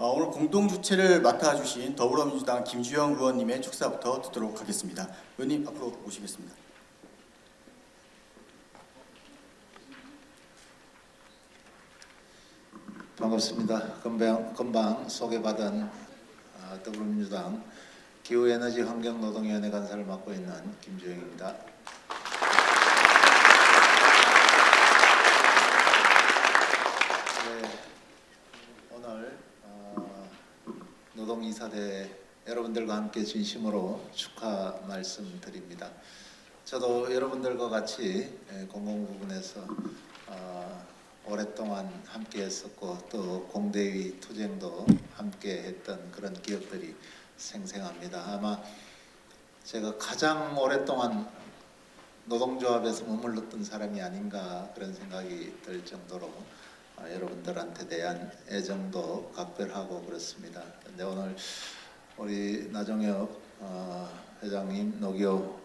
어, 오늘 공동 주최를 맡아주신 더불어민주당 김주영 의원님의 축사부터 듣도록 하겠습니다. 의원님 앞으로 모시겠습니다. 반갑습니다. 금방, 금방 소개받은 어, 더불어민주당 기후에너지 환경노동위원회 간사를 맡고 있는 김주영입니다. 네, 오늘 어, 노동이사대 여러분들과 함께 진심으로 축하 말씀드립니다. 저도 여러분들과 같이 예, 공공부문에서 어, 오랫동안 함께 했었고 또 공대위 투쟁도 함께 했던 그런 기억들이 생생합니다. 아마 제가 가장 오랫동안 노동조합에서 머물렀던 사람이 아닌가 그런 생각이 들 정도로 어, 여러분들한테 대한 애정도 각별하고 그렇습니다. 근데 오늘 우리 나정엽 어, 회장님, 노기호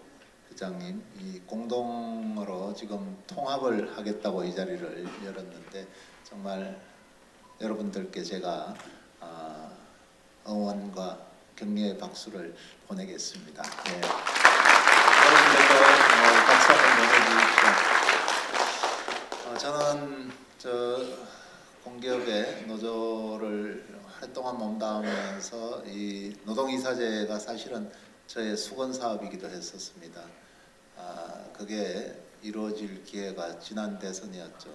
회장님 이 공동으로 지금 통합을 하겠다고 이 자리를 열었는데 정말 여러분들께 제가 아, 응원과 격려의 박수를 보내겠습니다. 예. 여러분들도 어, 박수 한번 보내주십시오. 어, 저는 저 공기업의 노조를 오랫동안 몸담으면서 이 노동이사제가 사실은 저의 수건 사업이기도 했었습니다. 아, 그게 이루어질 기회가 지난 대선이었죠.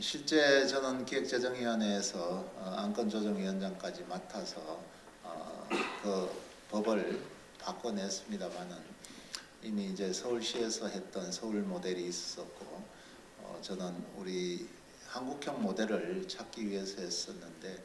실제 저는 기획재정위원회에서 어, 안건조정위원장까지 맡아서 어, 그 법을 바꿔냈습니다만은 이미 이제 서울시에서 했던 서울 모델이 있었고 어, 저는 우리 한국형 모델을 찾기 위해서 했었는데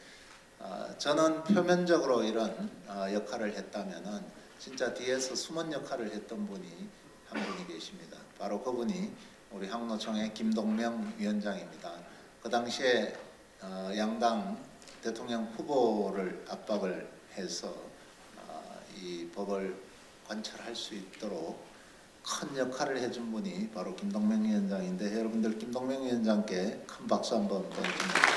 아, 저는 표면적으로 이런 아, 역할을 했다면은 진짜 뒤에서 숨은 역할을 했던 분이 한 분이 계십니다. 바로 그분이 우리 항노총의 김동명 위원장입니다. 그 당시에 어, 양당 대통령 후보를 압박을 해서 어, 이 법을 관철할 수 있도록 큰 역할을 해준 분이 바로 김동명 위원장인데 여러분들 김동명 위원장께 큰 박수 한번 보내줍니다.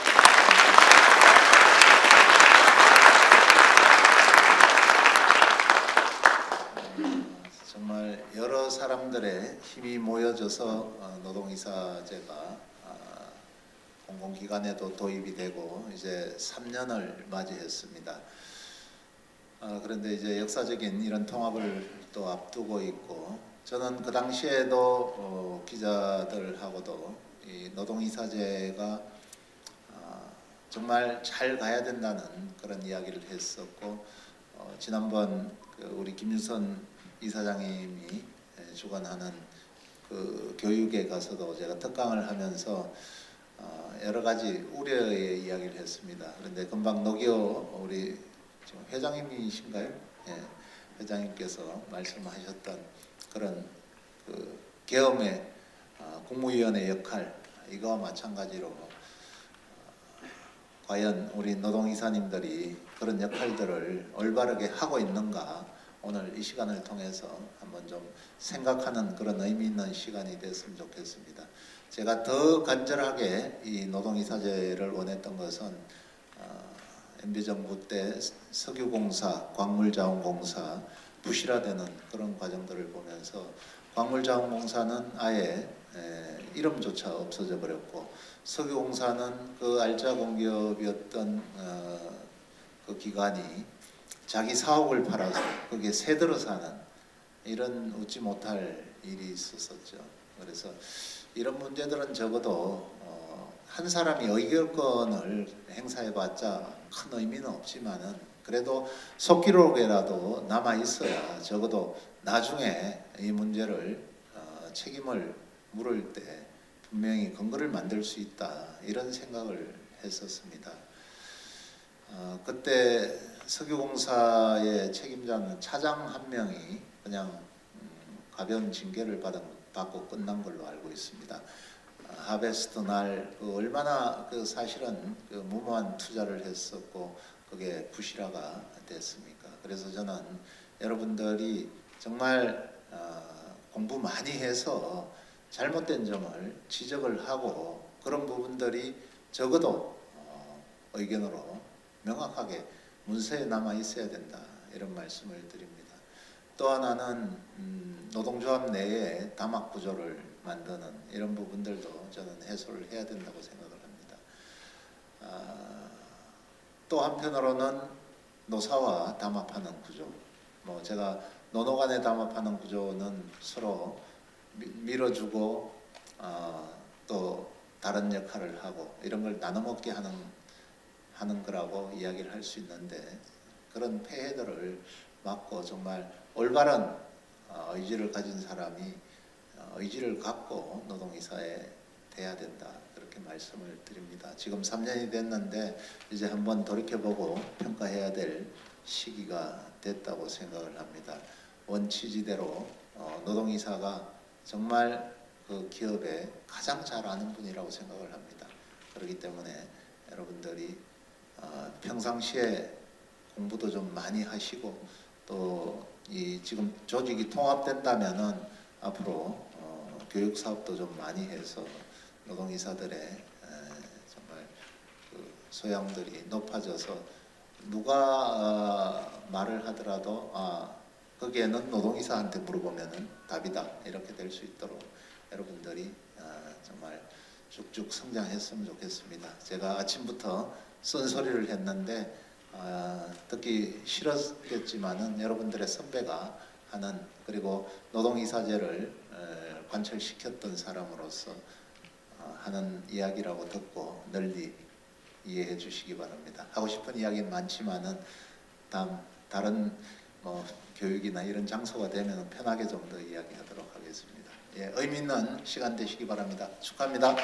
정말 여러 사람들의 힘이 모여져서 어, 노동이사제가 아, 공공기관에도 도입이 되고 이제 3년을 맞이했습니다. 아, 그런데 이제 역사적인 이런 통합을 또 앞두고 있고 저는 그 당시에도 어, 기자들하고도 이 노동이사제가 아, 정말 잘 가야 된다는 그런 이야기를 했었고 어, 지난번 그 우리 김유선 이사장님이 예, 주관하는 그 교육에 가서도 제가 특강을 하면서 어, 여러 가지 우려의 이야기를 했습니다. 그런데 금방 노기호 우리 회장님이신가요? 예, 회장님께서 말씀하셨던 그런 그 계엄의 어, 국무위원의 역할 이거와 마찬가지로 어, 과연 우리 노동이사님들이 그런 역할들을 올바르게 하고 있는가 오늘 이 시간을 통해서 한번 좀 생각하는 그런 의미 있는 시간이 됐으면 좋겠습니다. 제가 더 간절하게 이 노동이사제를 원했던 것은 어, MB 정부 때 석유공사, 광물자원공사 부실화되는 그런 과정들을 보면서 광물자원공사는 아예 에, 이름조차 없어져 버렸고 석유공사는 그 알짜 공기업이었던 어, 그 기관이 자기 사옥을 팔아서 거기에 새들어 사는 이런 웃지 못할 일이 있었었죠. 그래서 이런 문제들은 적어도 어, 한 사람이 의결권을 행사해봤자 큰 의미는 없지만은 그래도 속기록에라도 남아 있어야 적어도 나중에 이 문제를 어, 책임을 물을 때 분명히 근거를 만들 수 있다 이런 생각을 했었습니다. 어, 그때 석유공사의 책임자는 차장 한 명이 그냥 음, 가벼운 징계를 받은, 받고 끝난 걸로 알고 있습니다. 어, 하베스트 날 그 얼마나 그 사실은 그 무모한 투자를 했었고 그게 부실화가 됐습니까? 그래서 저는 여러분들이 정말 어, 공부 많이 해서 잘못된 점을 지적을 하고 그런 부분들이 적어도 어, 의견으로 명확하게 문서에 남아 있어야 된다 이런 말씀을 드립니다. 또 하나는 음, 노동조합 내에 담합 구조를 만드는 이런 부분들도 저는 해소를 해야 된다고 생각을 합니다. 아, 또 한편으로는 노사와 담합하는 구조. 뭐 제가 노노 간에 담합하는 구조는 서로 미- 밀어주고 아, 또 다른 역할을 하고 이런 걸 나눠 먹게 하는 하는 거라고 이야기를 할 수 있는데 그런 폐해들을 막고 정말 올바른 어, 의지를 가진 사람이 어, 의지를 갖고 노동이사에 돼야 된다 그렇게 말씀을 드립니다. 지금 3년이 됐는데 이제 한번 돌이켜보고 평가해야 될 시기가 됐다고 생각을 합니다. 원취지대로 어, 노동이사가 정말 그 기업에 가장 잘 아는 분이라고 생각을 합니다. 그렇기 때문에 여러분들이 어, 평상시에 공부도 좀 많이 하시고 또 이 지금 조직이 통합된다면은 앞으로 어, 교육 사업도 좀 많이 해서 노동이사들의 에, 정말 그 소양들이 높아져서 누가 어, 말을 하더라도 아 거기에는 노동이사한테 물어보면은 답이다 이렇게 될 수 있도록 여러분들이 아, 정말 쭉쭉 성장했으면 좋겠습니다. 제가 아침부터 쓴소리를 했는데 아, 듣기 싫었겠지만은 여러분들의 선배가 하는 그리고 노동이사제를 에, 관철시켰던 사람으로서 어, 하는 이야기라고 듣고 널리 이해해 주시기 바랍니다. 하고 싶은 이야기는 많지만은 다음 다른 뭐 교육이나 이런 장소가 되면 편하게 좀 더 이야기하도록 하겠습니다. 예, 의미 있는 시간 되시기 바랍니다. 축하합니다. 네,